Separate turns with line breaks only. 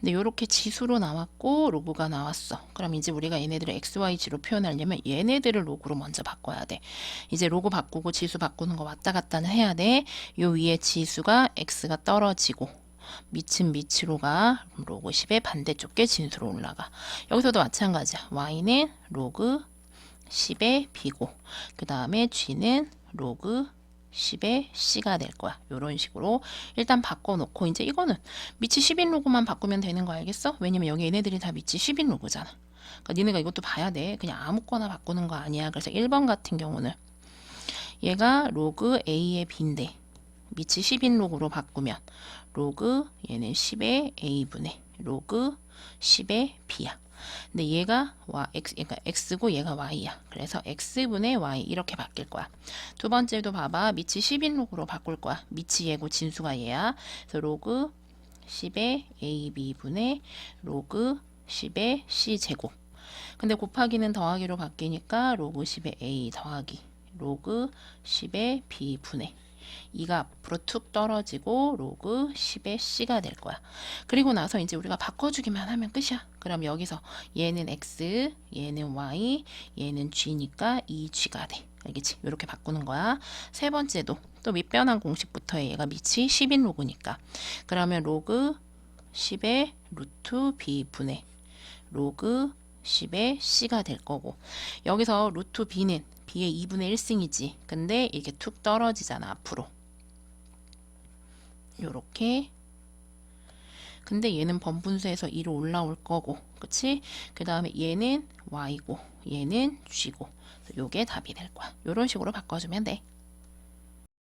근데 이렇게 지수로 나왔고 로그가 나왔어. 그럼 이제 우리가 얘네들을 XYG로 표현하려면 얘네들을 로그로 먼저 바꿔야 돼. 이제 로그 바꾸고 지수 바꾸는 거 왔다 갔다는 해야 돼. 요 위에 지수가 X가 떨어지고 밑은 밑으로 가. 그럼 로그 10의 반대쪽에 진수로 올라가. 여기서도 마찬가지야. Y는 로그 10의 B고 그 다음에 G는 로그 10의 C가 될 거야. 이런 식으로 일단 바꿔놓고 이제 이거는 밑이 10인 로그만 바꾸면 되는 거 알겠어? 왜냐면 여기 얘네들이 다 밑이 10인 로그잖아. 그러니까 니네가 이것도 봐야 돼. 그냥 아무거나 바꾸는 거 아니야. 그래서 1번 같은 경우는 얘가 로그 A의 B인데 밑이 10인 로그로 바꾸면 로그 얘는 10의 A분의 로그 10의 B야. 근데 얘가 y, x, 그러니까 x고 얘가 y야. 그래서 x분의 y 이렇게 바뀔 거야. 두 번째도 봐봐. 밑이 10인 로그로 바꿀 거야. 밑이 얘고 진수가 얘야. 그래서 로그 10의 ab분의 로그 10의 c 제곱. 근데 곱하기는 더하기로 바뀌니까 로그 10의 a 더하기 로그 10의 b 분의 이가 앞으로 툭 떨어지고 로그 10의 c가 될 거야. 그리고 나서 이제 우리가 바꿔주기만 하면 끝이야. 그럼 여기서 얘는 x, 얘는 y, 얘는 g니까 2g가 돼. 알겠지? 이렇게 바꾸는 거야. 세 번째도 또 밑변환 공식부터 해. 얘가 밑이 10인 로그니까. 그러면 로그 10의 루트 b 분의 로그 10의 c가 될 거고 여기서 루트 b는 b의 2분의 1승이지. 근데 이게 툭 떨어지잖아 앞으로. 요렇게 근데 얘는 번분수에서 2로 올라올 거고 그치? 그 다음에 얘는 y고 얘는 g고 요게 답이 될 거야. 요런 식으로 바꿔주면 돼.